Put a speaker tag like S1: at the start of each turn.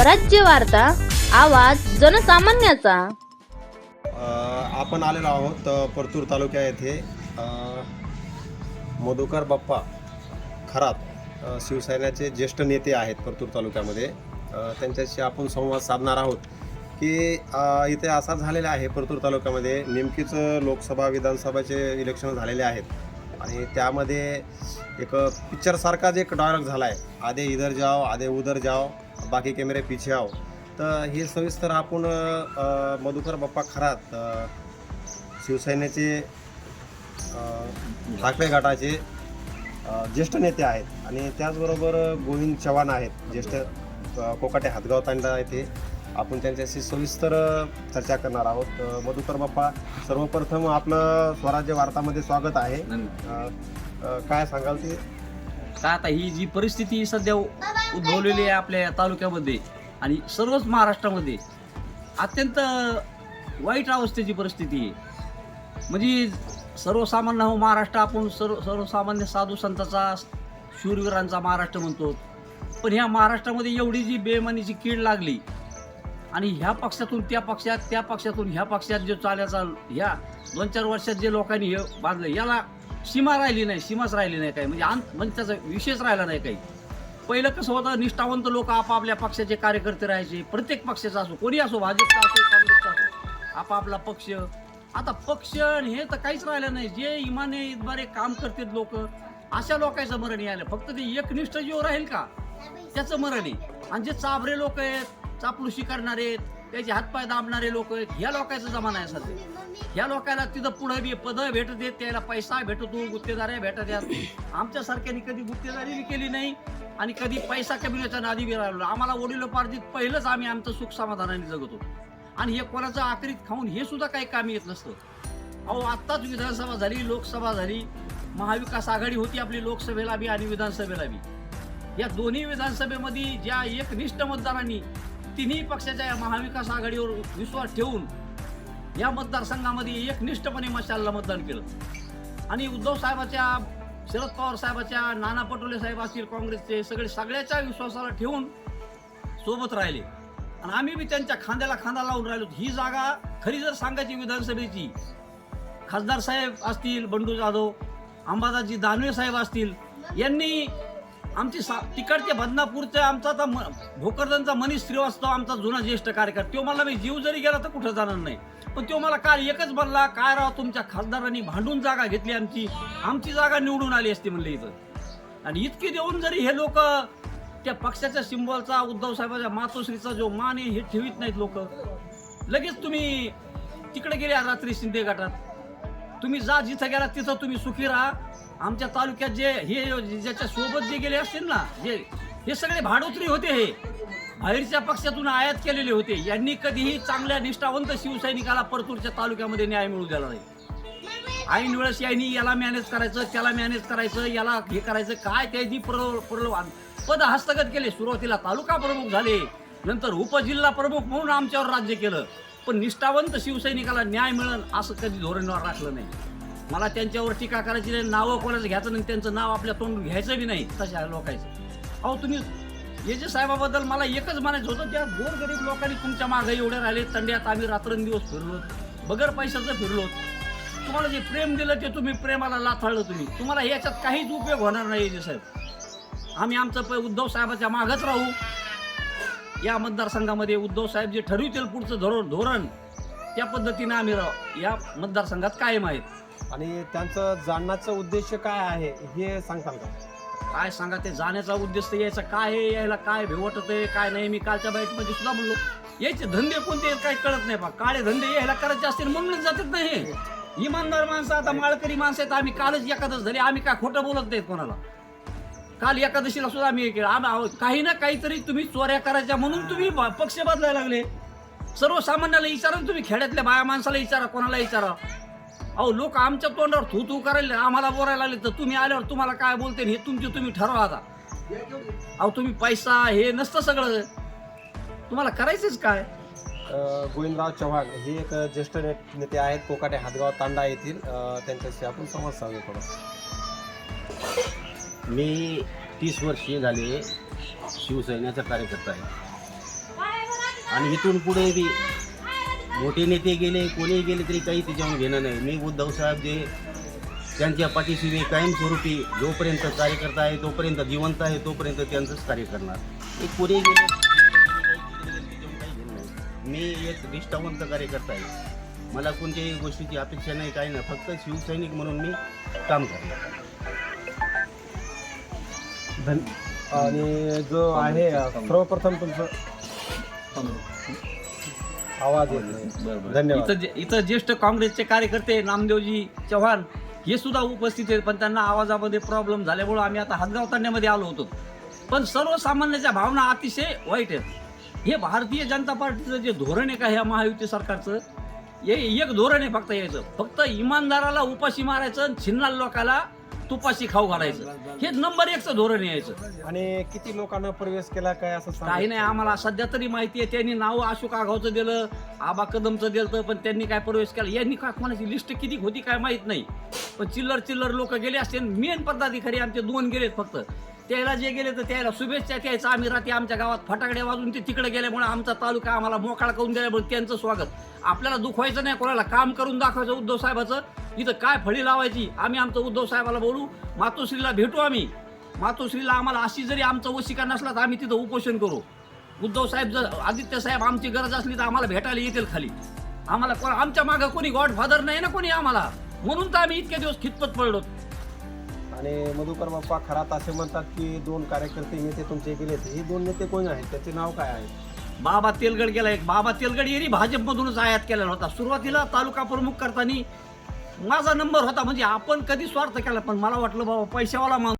S1: स्वराज्य वार्ता आवाज जनसामान्याचा.
S2: आपण आलेलो आहोत परतूर तालुक्या येथे. मधुकर बाप्पा खरात शिवसेनेचे ज्येष्ठ नेते आहेत परतूर तालुक्यामध्ये. त्यांच्याशी आपण संवाद साधणार आहोत की इथे असा झालेला आहे परतूर तालुक्यामध्ये नेमकीच लोकसभा विधानसभाचे इलेक्शन झालेले आहेत. आणि त्यामध्ये एक पिक्चरसारखाच एक डायलॉग झाला आहे आधे इधर जाओ आधे उधर जाओ बाकी कॅमेरे पिछे आओ तर हे सविस्तर आपण मधुकर बाप्पा खरात शिवसेनेचे ठाकरे गटाचे ज्येष्ठ नेते आहेत. आणि त्याचबरोबर गोविंद चव्हाण आहेत ज्येष्ठ कोकाटे हातगाव तांडा येथे आपण त्यांच्याशी सविस्तर चर्चा करणार आहोत. मधुकर बाप्पा सर्वप्रथम आपलं स्वराज्य वार्तामध्ये स्वागत आहे. काय सांगाल ते?
S3: का आता ही जी परिस्थिती सध्या उद्भवलेली आहे आपल्या या तालुक्यामध्ये आणि सर्वच महाराष्ट्रामध्ये. अत्यंत वाईट अवस्थेची परिस्थिती आहे. म्हणजे सर्वसामान्य हो महाराष्ट्र आपण सर्व सर्वसामान्य साधू संतांचा शूरवीरांचा महाराष्ट्र म्हणतो. पण ह्या महाराष्ट्रामध्ये एवढी जी बेमानीची कीड लागली आणि ह्या पक्षातून त्या पक्षात त्या पक्षातून ह्या पक्षात जे चालायचा ह्या दोन चार वर्षात जे लोकांनी हे बांधलं याला सीमा राहिली नाही सीमाच राहिली नाही काही. म्हणजे अंत म्हणजे त्याचा विषयच राहिला नाही काही. पहिलं कसं होतं निष्ठावंत लोक आपापल्या पक्षाचे कार्यकर्ते राहायचे. प्रत्येक पक्षाचा असो कोणी असो भाजपचा असो काँग्रेसचा असो आपापला पक्ष. आता पक्ष आणि हे तर काहीच राहिलं नाही. जे इमाने इतबारे काम करतात लोक अशा लोकांचं मरण यायला. फक्त ते एकनिष्ठ जीव राहील का? त्याचं मरण आहे. आणि जे चाबरे लोक आहेत चापलुशी करणारे आहेत त्याचे हातपाय दाबणारे लोक आहेत ह्या लोकांचा जमाना आहे सध्या. ह्या लोकांना तिथं पुढे बी पद भेटत त्याला पैसा भेटतो गुत्तेदाऱ्या भेटत येत आमच्यासारख्याने कधी गुत्तेदारी केली नाही. आणि कधी पैसा कमिण्याच्या नादी बी राहिलो. आम्हाला वडिलोपार्जित पहिलंच आम्ही आमचं सुख समाधानाने जगतो आणि हे कोणाचं आखरीत खाऊन हे सुद्धा काही कामी येत नसतं. अहो आत्ताच विधानसभा झाली लोकसभा झाली. महाविकास आघाडी होती आपली लोकसभेला बी आणि विधानसभेला बी. या दोन्ही विधानसभेमध्ये ज्या एकनिष्ठ मतदारांनी तिन्ही पक्षाच्या या महाविकास आघाडीवर विश्वास ठेवून या मतदारसंघामध्ये एकनिष्ठपणे मशालला मतदान केलं. आणि उद्धव साहेबाच्या शरद पवार साहेबाच्या नाना पटोले साहेब असतील काँग्रेसचे सगळे सगळ्याच्या विश्वासाला ठेवून सोबत राहिले. आणि आम्ही बी त्यांच्या खांद्याला खांदा लावून राहिलो. ही जागा खरी जर सांगायची विधानसभेची खासदार साहेब असतील बंडू जाधव अंबादासजी दानवे साहेब असतील यांनी आमची सा तिकडचे बदनापूरचे आमचा आता म- भोकरदनचा मनीष श्रीवास्तव आमचा जुना ज्येष्ठ कार्यकर्ता तो मला मी जीव जरी गेला तर कुठं जाणार नाही. पण तो मला काल एकच बनला काय राव तुमच्या खासदारांनी भांडून जागा घेतली आमची. आमची जागा निवडून आली असती म्हणले इथं. आणि इतकी देऊन जरी हे लोक त्या पक्षाच्या सिंबॉलचा उद्धव साहेबाच्या मातोश्रीचा जो मान आहे हे ठेवीत नाहीत लोक. लगेच तुम्ही तिकडे गेले रात्री शिंदे गटात. तुम्ही जा जिथं गेला तिथं तुम्ही सुखी राहा. आमच्या तालुक्यात जे हे ज्याच्या सोबत जे गेले असतील ना जे हे सगळे भाडोत्री होते हे. बाहेरच्या पक्षातून आयात केलेले होते. यांनी कधीही चांगल्या निष्ठावंत शिवसैनिकाला परतूरच्या तालुक्यामध्ये न्याय मिळू दिला नाही. ऐन वेळेस यांनी याला मॅनेज करायचं त्याला मॅनेज करायचं याला हे करायचं काय त्यांनी प्रलो प्रलो पद हस्तगत केले. सुरुवातीला तालुका प्रमुख झाले. नंतर उपजिल्हा प्रमुख म्हणून आमच्यावर राज्य केलं. पण निष्ठावंत शिवसैनिकाला न्याय मिळेल असं कधी धोरणवर राखलं नाही. मला त्यांच्यावर टीका करायची नाही नावं कोणाचं घ्यायचं नाही त्यांचं नाव आपल्या तोंडून घ्यायचं बी नाही तशा लोकांचं. अहो तुम्ही हे जे साहेबाबद्दल मला एकच म्हणायचं होतं त्या गोरगरीब लोकांनी तुमच्या मागे एवढे राहिले तंड्यात आम्ही रात्रंदिवस फिरलो बगर पैशाचं फिरलो तुम्हाला जे प्रेम दिलं ते तुम्ही प्रेमाला लाथाळलं तुम्ही. तुम्हाला याच्यात काहीच उपयोग होणार नाही जे साहेब. आम्ही आमचं प- उद्धव साहेबाच्या मागच राहू. या मतदारसंघामध्ये उद्धव साहेब जे ठरवितील पुढचं धोरण धोरण त्या पद्धतीने आम्ही या मतदारसंघात कायम आहेत.
S2: आणि त्यांचं जाणण्याचा उद्देश काय आहे हे सांगताल का?
S3: काय सांगा ते जाण्याचा उद्देश यायचा. काय आहे यायला काय भेवटत आहे काय नाही? मी कालच्या बाईटमध्ये सुद्धा म्हणलो यायचे धंदे कोणते आहेत काही कळत नाही बा काळे धंदे यायला करायचे असतील म्हणूनच जातात नाही इमानदार माणसं आता माळकरी माणसं आहेत आम्ही कालच एकादश झाली आम्ही काय खोटं बोलत नाहीत कोणाला. काल एकादशीला सुद्धा आम्ही हे केलं. आम्ही काही ना काहीतरी तुम्ही चोऱ्या करायच्या म्हणून तुम्ही ब- पक्ष बदलायला लागले. सर्वसामान्याला विचारा तुम्ही. खेड्यातल्या बाया माणसाला विचारा कोणाला विचारा. अहो लोक आमच्या तोंडावर थू थू करायला आम्हाला बोलायला लागले तर तुम्ही आल्यावर तुम्हाला काय बोलते हे तुमचे तुम्ही ठरवा आता. अहो तुम्ही पैसा हे नसतं सगळं. तुम्हाला करायचंच काय?
S2: गोविंदराव चव्हाण हे एक ज्येष्ठ नेते आहेत. कोकाटे हातगाव तांडा येथील. त्यांच्याशी आपण संवाद साधू थोडा.
S4: मी तीस वर्षे झाले शिवसैन्याचा कार्यकर्ता आहे. आणि इथून पुढे बी मोठे नेते गेले कोणीही गेले तरी काही त्याच्यावर घेणं नाही. मी उद्धव साहेब जे त्यांच्या पाठीशी मी कायमस्वरूपी जोपर्यंत कार्यकर्ता आहे तोपर्यंत जिवंत आहे तोपर्यंत त्यांचंच कार्य करणार. एक कोणी गेले मी एक निष्ठावंत कार्यकर्ता आहे. मला कोणत्याही गोष्टीची अपेक्षा नाही काही नाही. फक्त शिवसैनिक म्हणून मी काम करणार.
S2: धन आणि जो आहे सर्वप्रथम तुमचं आवाज येत नाही धन्यवाद.
S3: इथं जे- इथं ज्येष्ठ काँग्रेसचे कार्यकर्ते नामदेवजी चव्हाण हे सुद्धा उपस्थित आहेत पण त्यांना आवाजामध्ये प्रॉब्लेम झाल्यामुळे आम्ही आता हदगाव तांड्यामध्ये आलो होतो. पण सर्वसामान्याच्या भावना अतिशय वाईट आहेत. हे भारतीय जनता पार्टीचं जे धोरण आहे का ह्या महायुती सरकारचं हे एक धोरण आहे फक्त यायचं फक्त इमानदाराला उपाशी मारायचं आणि छिन्नाल लोकाला तुपाशी खाऊ घालायचं. हे नंबर एकचं धोरण यायचं
S2: आणि किती लोकांना प्रवेश केला काय असं सांगा.
S3: काही नाही आम्हाला सध्या तरी माहिती आहे त्यांनी नाव अशोक आघावचं दिलं आबा कदमचं दिलं पण त्यांनी काय प्रवेश केला? यांनी काय कोणाची लिस्ट किती होती काय माहीत नाही. पण चिल्लर चिल्लर लोक गेले असते मेन पदाधिकारी आमचे दोन गेलेत फक्त. त्याला जे गेले तर त्याला शुभेच्छा द्यायचं. आम्ही रात्री आमच्या गावात फटाकडे वाजून ते तिकडे गेल्यामुळे आमचा तालुका आम्हाला मोकळा करून दिल्यामुळे त्यांचं स्वागत. आपल्याला दुखवायचं नाही कोणाला काम करून दाखवायचं उद्धव साहेबाचं. इथं काय फळी लावायची? आम्ही आमचं उद्धव साहेबाला बोलू मातोश्रीला भेटू आम्ही. मातोश्रीला आम्हाला अशी जरी आमचं वशिका नसला तर आम्ही तिथं उपोषण करू. उद्धव साहेब जर आदित्य साहेब आमची गरज असली तर आम्हाला भेटायला येतील खाली. आम्हाला आमच्या मागं कोणी गॉड फादर नाही ना कोणी आम्हाला? म्हणून तर आम्ही इतके दिवस खितपत पडलो.
S2: आणि मधुकर बाप्पा खरात असे म्हणतात की दोन कार्यकर्ते नेते तुमचे गेले हे दोन नेते कोण आहेत? त्याचे नाव काय आहे?
S3: बाबा तेलगड गेला एक बाबा तेलगड यांनी भाजपमधूनच आयात केलेला होता. सुरुवातीला तालुका प्रमुख करताना माझा नंबर होता. म्हणजे आपण कधी स्वार्थ केला पण मला वाटलं बाबा पैशावाला माणूस